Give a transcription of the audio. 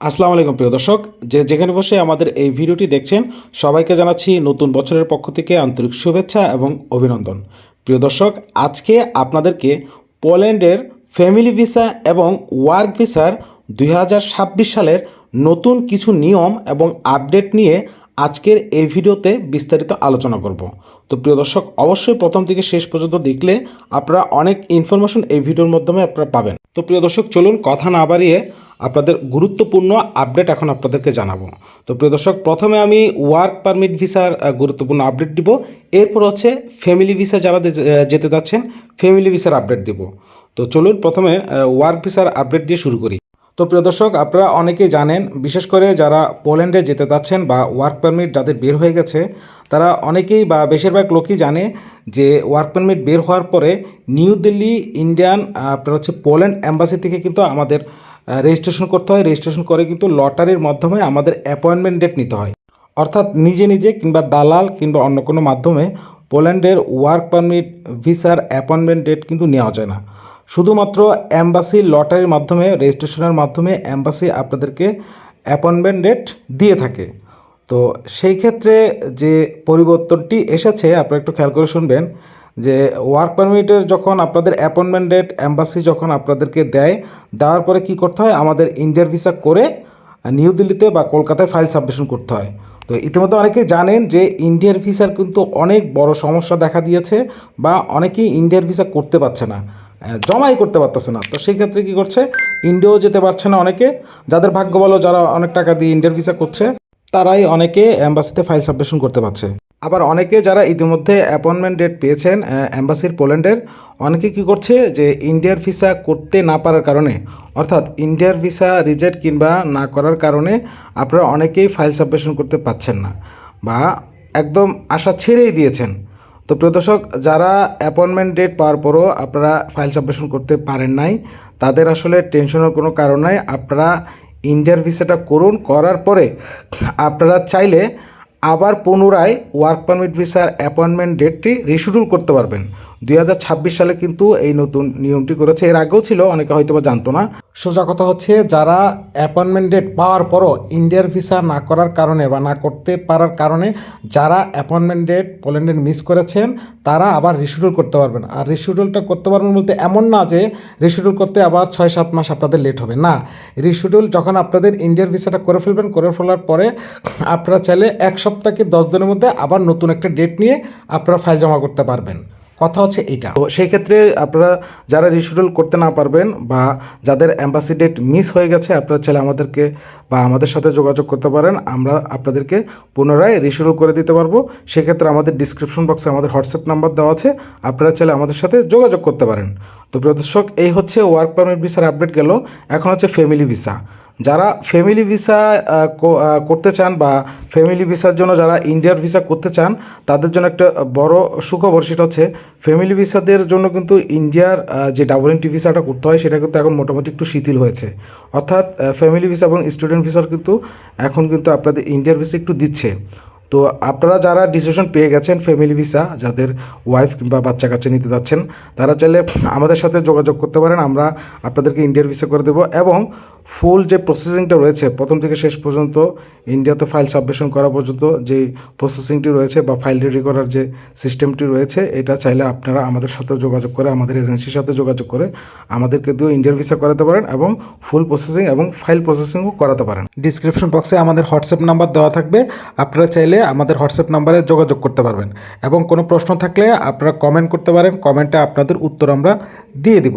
আসসালামু আলাইকুম প্রিয় দর্শক। যে যেখানে বসে আমাদের এই ভিডিওটি দেখছেন, সবাইকে জানাচ্ছি নতুন বছরের পক্ষ থেকে আন্তরিক শুভেচ্ছা এবং অভিনন্দন। প্রিয় দর্শক, আজকে আপনাদেরকে পোল্যান্ডের ফ্যামিলি ভিসা এবং ওয়ার্ক ভিসার দুই হাজার ছাব্বিশ সালের নতুন কিছু নিয়ম এবং আপডেট নিয়ে আজকের এই ভিডিওতে বিস্তারিত আলোচনা করব। তো প্রিয় দর্শক, অবশ্যই প্রথম থেকে শেষ পর্যন্ত দেখলে আপনারা অনেক ইনফরমেশন এই ভিডিওর মাধ্যমে আপনারা পাবেন। তো প্রিয় দর্শক, চলুন কথা না বাড়িয়ে আপনাদের গুরুত্বপূর্ণ আপডেট এখন আপনাদেরকে জানাব। তো প্রিয় দর্শক, প্রথমে আমি ওয়ার্ক পারমিট ভিসার গুরুত্বপূর্ণ আপডেট দিব। এরপর হচ্ছে ফ্যামিলি ভিসা যারা যেতে যাচ্ছেন ফ্যামিলি ভিসার আপডেট দিব। তো চলুন প্রথমে ওয়ার্ক ভিসার আপডেট দিয়ে শুরু করি। তো প্রিয় দর্শক, আপনারা অনেকেই জানেন, বিশেষ করে যারা পোল্যান্ডে যেতে যাচ্ছেন বা ওয়ার্ক পারমিট যাদের বের হয়ে গেছে, তারা অনেকেই বা বেশিরভাগ লোকই জানে যে ওয়ার্ক পারমিট বের হওয়ার পরে নিউ দিল্লি ইন্ডিয়ান আপনার হচ্ছে পোল্যান্ড অ্যাম্বাসি থেকে কিন্তু আমাদের রেজিস্ট্রেশন করতে হয়। রেজিস্ট্রেশন করে কিন্তু লটারির মাধ্যমে আমাদের অ্যাপয়েন্টমেন্ট ডেট নিতে হয়। অর্থাৎ নিজে নিজে কিংবা দালাল কিংবা অন্য কোনো মাধ্যমে পোল্যান্ডের ওয়ার্ক পারমিট ভিসার অ্যাপয়েন্টমেন্ট ডেট কিন্তু নেওয়া যায় না। শুধুমাত্র অ্যাম্বাসি লটারির মাধ্যমে রেজিস্ট্রেশনের মাধ্যমে অ্যাম্বাসি আপনাদেরকে অ্যাপয়েন্টমেন্ট ডেট দিয়ে থাকে। তো সেই ক্ষেত্রে যে পরিবর্তনটি এসেছে, আপনারা একটু খেয়াল করে শুনবেন। যে ওয়ার্ক পারমিটের যখন আপনাদের অ্যাপয়েন্টমেন্ট ডেট অ্যাম্বাসি যখন আপনাদেরকে দেয়, দেওয়ার পরে কি করতে হয়? আমাদের ইন্ডিয়ার ভিসা করে নিউ দিল্লিতে বা কলকাতায় ফাইল সাবমিশন করতে হয়। তো ইতিমধ্যে অনেকেই জানেন যে ইন্ডিয়ার ভিসার কিন্তু অনেক বড় সমস্যা দেখা দিয়েছে বা অনেকেই ইন্ডিয়ার ভিসা করতে পারছে না জমাই করতে পারতেছে না। তো সেই ক্ষেত্রে কী করছে? ইন্ডিয়াও যেতে পারছে না অনেকে। যাদের ভাগ্য বলো যারা অনেক টাকা দিয়ে ইন্ডিয়ার ভিসা করছে, তারাই অনেকে অ্যাম্বাসিতে ফাইল সাবমিশন করতে পারছে। আবার অনেকে যারা ইতিমধ্যে অ্যাপয়েন্টমেন্ট ডেট পেয়েছেন অ্যাম্বাসির পোল্যান্ডের, অনেকে কি করছে যে ইন্ডিয়ার ভিসা করতে না পারার কারণে, অর্থাৎ ইন্ডিয়ার ভিসা রিজেক্ট কিংবা না করার কারণে আপনারা অনেকেই ফাইল সাবমিশন করতে পারছেন না বা একদম আশা ছেড়েই দিয়েছেন। তো প্রিয় দর্শক, যারা অ্যাপয়েন্টমেন্ট ডেট পাওয়ার পরও আপনারা ফাইল সাবমিশন করতে পারেন নাই, তাদের আসলে টেনশনের কোনো কারণ নাই। আপনারা ইন্ডিয়ার ভিসাটা করুন, করার পরে আপনারা চাইলে আবার পুনরায় ওয়ার্ক পারমিট ভিসার অ্যাপয়েন্টমেন্ট ডেটটি রিশিডিউল করতে পারবেন। দুই হাজার ছাব্বিশ সালে কিন্তু এই নতুন নিয়মটি করেছে। এর আগেও ছিল, অনেকে হয়তো বা জানতো না। সোজা কথা হচ্ছে, যারা অ্যাপয়েন্টমেন্ট ডেট পাওয়ার পরও ইন্ডিয়ার ভিসা না করার কারণে বা না করতে পারার কারণে যারা অ্যাপয়েন্টমেন্ট ডেট পোল্যান্ডের মিস করেছেন, তারা আবার রিশিডিউল করতে পারবেন। আর রিশিডিউলটা করতে পারবেন বলতে এমন না যে রিশিডিউল করতে আবার ছয় সাত মাস আপনাদের লেট হবে। না রিশিডিউল যখন আপনাদের ইন্ডিয়ার ভিসাটা করে ফেলবেন, করে ফেলার পরে আপনারা চাইলে এক সপ্তাহ কি দশ দিনের মধ্যে আবার নতুন একটা ডেট নিয়ে আপনারা ফাইল জমা করতে পারবেন। কথা হচ্ছে এইটা তো সেই ক্ষেত্রে আপনারা যারা রিশিডিউল করতে না পারবেন বা যাদের অ্যাম্বাসি ডেট মিস হয়ে গেছে, আপনারা চাইলে আমাদেরকে বা আমাদের সাথে যোগাযোগ করতে পারেন। আমরা আপনাদেরকে পুনরায় রিশিডিউল করে দিতে পারব। সেক্ষেত্রে আমাদের ডিসক্রিপশন বক্সে আমাদের হোয়াটসঅ্যাপ নাম্বার দেওয়া আছে। আপনারা চাইলে আমাদের সাথে যোগাযোগ করতে পারেন। তো প্রিয় দর্শক, এই হচ্ছে ওয়ার্ক পারমিট ভিসার আপডেট গেল। এখন হচ্ছে ফ্যামিলি ভিসা যারা ফ্যামিলি ভিসা করতে চান বা ফ্যামিলি ভিসার জন্য যারা ইন্ডিয়ার ভিসা করতে চান, তাদের জন্য একটা বড় সুখবর সেটা হচ্ছে ফ্যামিলি ভিসাদের জন্য কিন্তু ইন্ডিয়ার যে ডাবল এন্ট্রি ভিসাটা করতে হয়, সেটা কিন্তু এখন মোটামুটি একটু শিথিল হয়েছে। অর্থাৎ ফ্যামিলি ভিসা এবং স্টুডেন্ট ভিসার কিন্তু এখন কিন্তু আপনাদের ইন্ডিয়ার ভিসা একটু দিচ্ছে। তো আপনারা যারা ডিসিশন পেয়ে গেছেন ফ্যামিলি ভিসা যাদের ওয়াইফ কিংবা বাচ্চা কাচ্চা নিতে যাচ্ছেন, তারা চাইলে আমাদের সাথে যোগাযোগ করতে পারেন। আমরা আপনাদেরকে ইন্ডিয়ার ভিসা করে দেবো এবং ফুল যে প্রসেসিংটা রয়েছে, প্রথম থেকে শেষ পর্যন্ত ইন্ডিয়াতে ফাইল সাবমিশন করা পর্যন্ত যে প্রসেসিংটি রয়েছে বা ফাইল রেডি করার যে সিস্টেমটি রয়েছে, এটা চাইলে আপনারা আমাদের সাথে যোগাযোগ করে, আমাদের এজেন্সির সাথে যোগাযোগ করে আমাদেরকে দিয়েও ইন্ডিয়ার ভিসা করাতে পারেন এবং ফুল প্রসেসিং এবং ফাইল প্রসেসিংও করাতে পারেন। ডিসক্রিপশন বক্সে আমাদের হোয়াটসঅ্যাপ নাম্বার দেওয়া থাকবে। আপনারা চাইলে আমাদের হোয়াটসঅ্যাপ নাম্বারে যোগাযোগ করতে পারবেন। এবং কোনো প্রশ্ন থাকলে আপনারা কমেন্ট করতে পারেন কমেন্টে আপনাদের উত্তর আমরা দিয়ে দিব।